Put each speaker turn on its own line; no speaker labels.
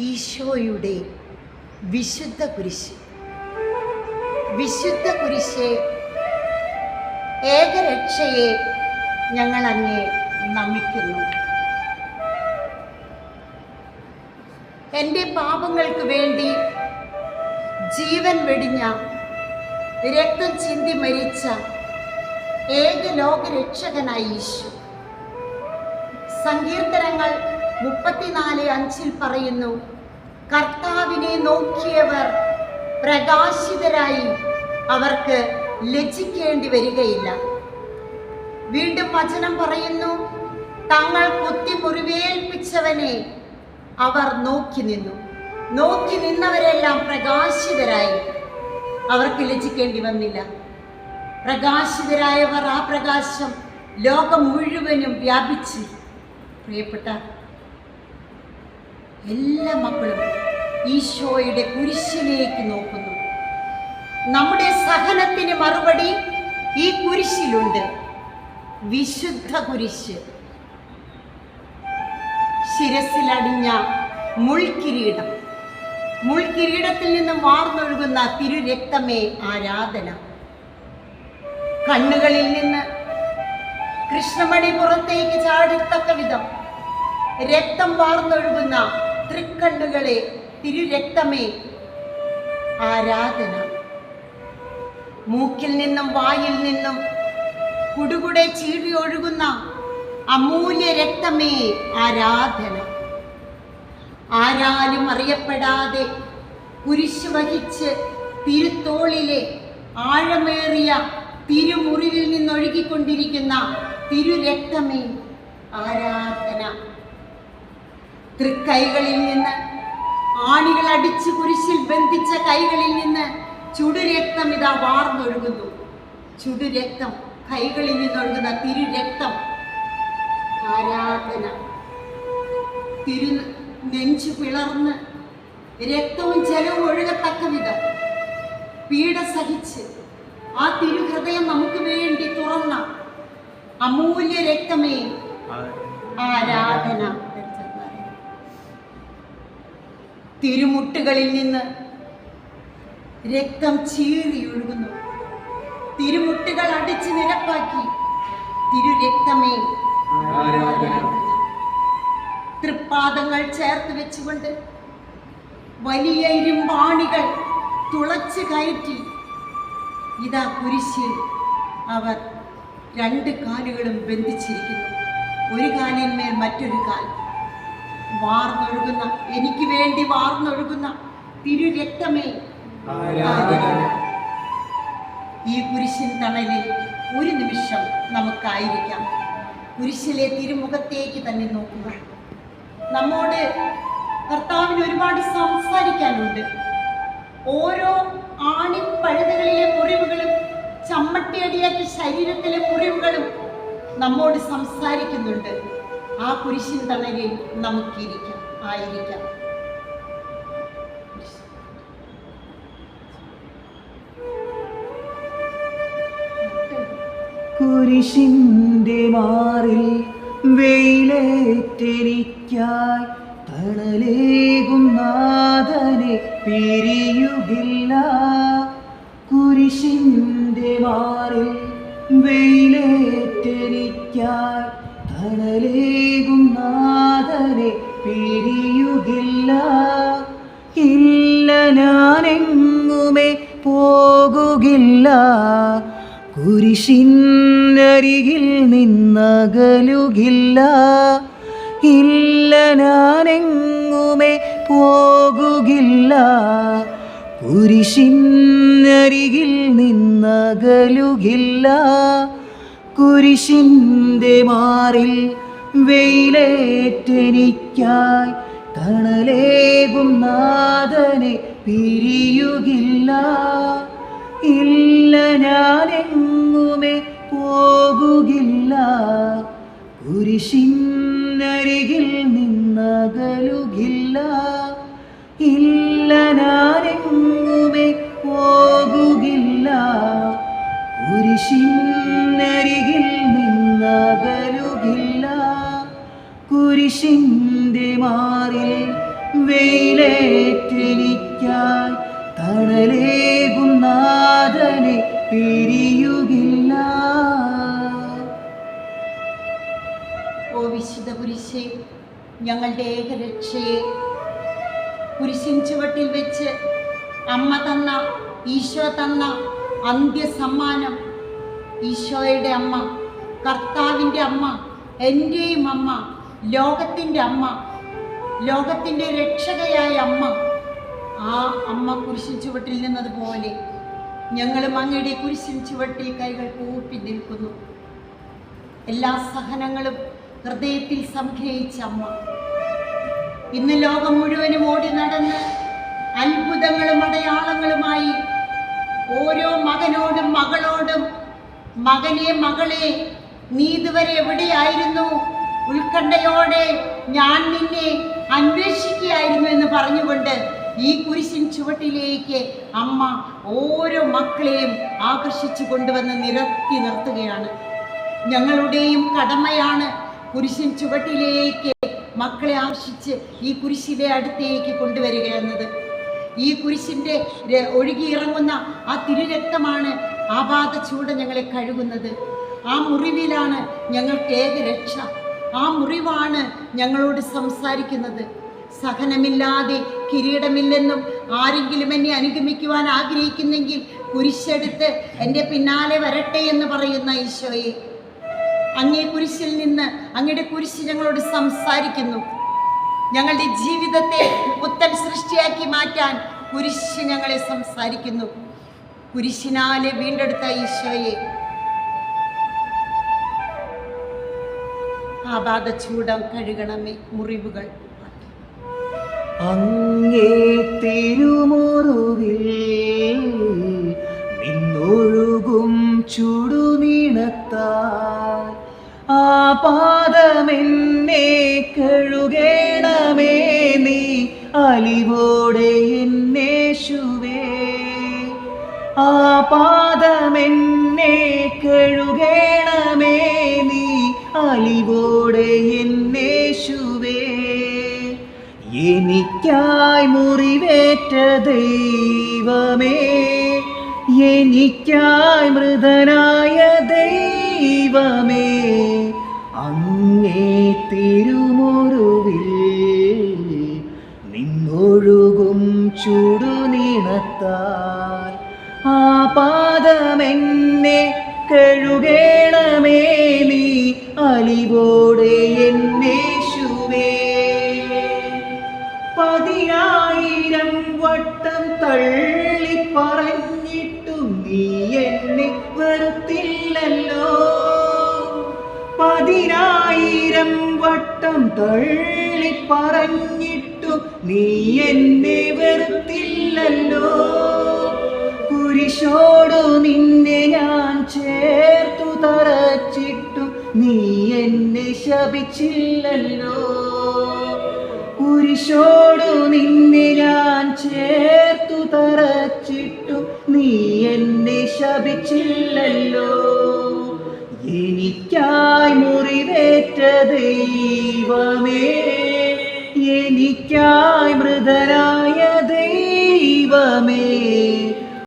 ഈശോയുടെ വിശുദ്ധ കുരിശ്. വിശുദ്ധ കുരിശെ ഏകരക്ഷയെ ഞങ്ങൾ അങ്ങേ നമിക്കുന്നു. എന്റെ പാപങ്ങൾക്ക് വേണ്ടി ജീവൻ വെടിഞ്ഞ രക്തം ചിന്തി മരിച്ച ഏക ലോകരക്ഷകനായി ഈശോ. സങ്കീർത്തനങ്ങൾ മുപ്പത്തിനാല് അഞ്ചിൽ പറയുന്നു കർത്താവിനെ നോക്കിയവർ പ്രകാശിതരായി അവർക്ക് ലജ്ജിക്കേണ്ടി വരികയില്ല. വീണ്ടും വചനം പറയുന്നു തങ്ങൾ കുത്തി മുറിവേൽപ്പിച്ചവനെ അവർ നോക്കി നിന്നു. നോക്കി നിന്നവരെല്ലാം പ്രകാശിതരായി അവർക്ക് ലജ്ജിക്കേണ്ടി വന്നില്ല. പ്രകാശിതരായവർ ആ പ്രകാശം ലോകം മുഴുവനും വ്യാപിച്ചു. പ്രിയപ്പെട്ട എല്ലാ മക്കളും ഈശോയുടെ കുരിശിലേക്ക് നോക്കുന്നു. നമ്മുടെ സഹനത്തിന് മറുപടി ഈ കുരിശിലുണ്ട്. വിശുദ്ധ കുരിശ്. ശിരസിലടിഞ്ഞ മുൾക്കിരീടം. മുൾക്കിരീടത്തിൽ നിന്നും വാർന്നൊഴുകുന്ന തിരുരക്തമേ ആരാധന. കണ്ണുകളിൽ നിന്ന് കൃഷ്ണമണി പുറത്തേക്ക് ചാടിത്തക്ക വിധം രക്തം വാർന്നൊഴുകുന്ന തൃക്കണ്ണുകളെ തിരുരക്തമേ ആരാധന. മൂക്കിൽ നിന്നും വായിൽ നിന്നും കുടുകുടെ ചീഴി ഒഴുകുന്ന അമൂല്യ രക്തമേ ആരാധന. ആരാലും അറിയപ്പെടാതെ കുരിശ് വഹിച്ച് തിരുത്തോളിലെ ആഴമേറിയ തിരുമുറിവിൽ നിന്നൊഴുകിക്കൊണ്ടിരിക്കുന്ന തിരുരക്തമേ ആരാധന. തൃക്കൈകളിൽ നിന്ന് ആണികൾ അടിച്ച് കുരിശിൽ ബന്ധിച്ച കൈകളിൽ നിന്ന് ചുടുരക്തം ഇതാ വാർന്നൊഴുകുന്നു. ചുടുരക്തം കൈകളിൽ നിന്നൊഴുകുന്ന തിരുരക്തം. ആരാധന. തിരു നെഞ്ചു പിളർന്ന് രക്തവും ജലവും ഒഴുകത്തക്ക വിധം. പീഡ സഹിച്ച് ആ തിരുഹൃദയം നമുക്ക് വേണ്ടി തുറന്ന അമൂല്യ രക്തമേ ആരാധന. തിരുമുട്ടുകളിൽ നിന്ന് രക്തം ചീറിയൊഴുകുന്നു തിരുമുട്ടുകൾ അടിച്ച് നിരപ്പാക്കി തിരുരക്തമേ തൃപ്പാദങ്ങൾ ചേർത്ത് വെച്ചുകൊണ്ട് വലിയ ഇരുമ്പാണികൾ തുളച്ച് കയറ്റി ഇതാ കുരിശിൽ അവർ രണ്ട് കാലുകളും ബന്ധിച്ചിരിക്കുന്നു. ഒരു കാലിന്മേൽ മറ്റൊരു കാൽ. വാർന്നൊഴുകുന്ന എനിക്ക് വേണ്ടി വാർന്നൊഴുകുന്ന തിരുരക്തമേ. ഈ കുരിശിൻ തണലിൽ ഒരു നിമിഷം നമുക്കായിരിക്കാം. കുരിശിലെ തിരുമുഖത്തേക്ക് തന്നെ നോക്കുക. നമ്മോട് കർത്താവിന് ഒരുപാട് സംസാരിക്കാനുണ്ട്. ഓരോ ആണിപ്പഴുതുകളിലെ മുറിവുകളും ചമ്മട്ടിയടിയാക്കി ശരീരത്തിലെ മുറിവുകളും നമ്മോട് സംസാരിക്കുന്നുണ്ട്. ആ കുരിശിൻ തണലിൽ നമുക്കിരിക്കാം ആയിരിക്കാം.
കുരിശിന്റെ മാറിൽ വെയിലേറ്റെനിക്കായി തണലേകും നാഥനെ പിരിയുകില്ല. കുരിശിന്റെ മാറിൽ വെയിലേറ്റെനിക്കായി തണലേകും കുരിശിനരികിൽ നിന്നകലുകില്ല. ഇല്ല ഞാനെങ്ങുമേ പോകുകില്ല. കുരിശിന്നരികിൽ നിന്നകലുകില്ല. കുരിശിന്റെ മാറിൽ വെയിലേറ്റെനിക്കായി തണലേകും നാഥനെ പിരിയുകില്ല. ഇല്ല ഞാനെങ്ങുമേ പോകുകില്ല. കുരിശിന്നരികിൽ നിന്നകലുകില്ല. ഇല്ല ഞാനെങ്ങുമേ പോകുകില്ല. കുരിശിന്നരികിൽ നിന്നകലുകില്ല. കുരിശിന്റെ മാറിൽ വെയിലേറ്റെനിക്കായി തണലേകും നാഥനെ പിരിയുകില്ല.
ഓ വിശുദ്ധ കുരിശേ ഞങ്ങളുടെ ഏകരക്ഷയെ പുരുഷൻ ചുവട്ടിൽ വെച്ച് അമ്മ തന്ന ഈശോ തന്ന അന്ത്യസമ്മാനം ഈശോയുടെ അമ്മ കർത്താവിന്റെ അമ്മ എന്റെയും അമ്മ ലോകത്തിന്റെ അമ്മ ലോകത്തിന്റെ രക്ഷകയായ അമ്മ ആ അമ്മ കുരിശിൻ ചുവട്ടിൽ നിന്നതുപോലെ ഞങ്ങളും അങ്ങയുടെ കുരിശിൻ ചുവട്ടിൽ കൈകൾ കൂപ്പി നിൽക്കുന്നു. എല്ലാ സഹനങ്ങളും ഹൃദയത്തിൽ സംഗ്രഹിച്ച അമ്മ. ഇന്ന് ലോകം മുഴുവനും ഓടി നടന്ന് അത്ഭുതങ്ങളും അടയാളങ്ങളുമായി ഓരോ മകനോടും മകളോടും മകനെ മകളെ നീ ഇതുവരെ എവിടെയായിരുന്നു? ഉത്കണ്ഠയോടെ ഞാൻ നിന്നെ അന്വേഷിക്കുകയായിരുന്നു എന്ന് പറഞ്ഞുകൊണ്ട് ഈ കുരിശിൻ ചുവട്ടിലേക്ക് അമ്മ ഓരോ മക്കളെയും ആകർഷിച്ചു കൊണ്ടുവന്ന് നിരത്തി നിർത്തുകയാണ്. ഞങ്ങളുടെയും കടമയാണ് കുരിശിൻ ചുവട്ടിലേക്ക് മക്കളെ ആകർഷിച്ച് ഈ കുരിശിലെ അടുത്തേക്ക് കൊണ്ടുവരിക എന്നത്. ഈ കുരിശിന്റെ ഒഴുകിയിറങ്ങുന്ന ആ തിരുരക്തമാണ് ആപാത ചൂട് ഞങ്ങളെ കഴുകുന്നത്. ആ മുറിവിലാണ് ഞങ്ങൾക്ക് ഏക രക്ഷ. ആ മുറിവാണ് ഞങ്ങളോട് സംസാരിക്കുന്നത്. സഹനമില്ലാതെ കിരീടമില്ലെന്നും ആരെങ്കിലും എന്നെ അനുഗമിക്കുവാൻ ആഗ്രഹിക്കുന്നെങ്കിൽ കുരിശെടുത്ത് എന്റെ പിന്നാലെ വരട്ടെ എന്ന് പറയുന്ന ഈശോയെ. അങ്ങേ കുരിശിൽ നിന്ന് അങ്ങയുടെ കുരിശ് ഞങ്ങളോട് സംസാരിക്കുന്നു. ഞങ്ങളുടെ ജീവിതത്തെ പുത്തൻ സൃഷ്ടിയാക്കി മാറ്റാൻ കുരിശ് ഞങ്ങളെ സംസാരിക്കുന്നു. കുരിശിനാലെ വീണ്ടെടുത്ത ഈശോയെ. ആപാത ചൂടം കഴുകണമേ മുറിവുകൾ.
അങ്ങേ തിരുമുറുവിൽ നിന്നൊഴുകും ചുടുനീണത്താൽ ആ പാദമെന്നെ കഴുകേണമേ നീ അലിവോടെ എന്നേശുവേ ആ പാദമെന്നെ കഴുകേണമേ നീ അലിവോടെ എന്നേശുവേ എനിക്കായി മുറിവേറ്റ ദൈവമേ എനിക്കായി മൃതനായ ദൈവമേ അങ്ങേ തിരുമുറുവിൽ നിന്നൊഴുകും ചുടുനീണത്താൽ ആ പാദമെന്നെ കഴുകേണമേ പതിനായിരം വട്ടം തള്ളി പറഞ്ഞിട്ടും നീ എന്നെ വെറുത്തില്ലല്ലോ. പതിനായിരം വട്ടം തള്ളി പറഞ്ഞിട്ടും നീ എന്നെ വെറുത്തില്ലല്ലോ. കുരിശോടു നിന്നെ ഞാൻ ചേർത്തു തറച്ചിട്ടും നീ എന്നെ ശപിച്ചില്ലല്ലോ. കുരിശോടു നിന്നെ ഞാൻ ചേർത്തു തറച്ചിട്ടു. നീ എന്നെ ശപിച്ചില്ലല്ലോ. എനിക്കായി മുറിവേറ്റ ദൈവമേ എനിക്കായി മൃതനായ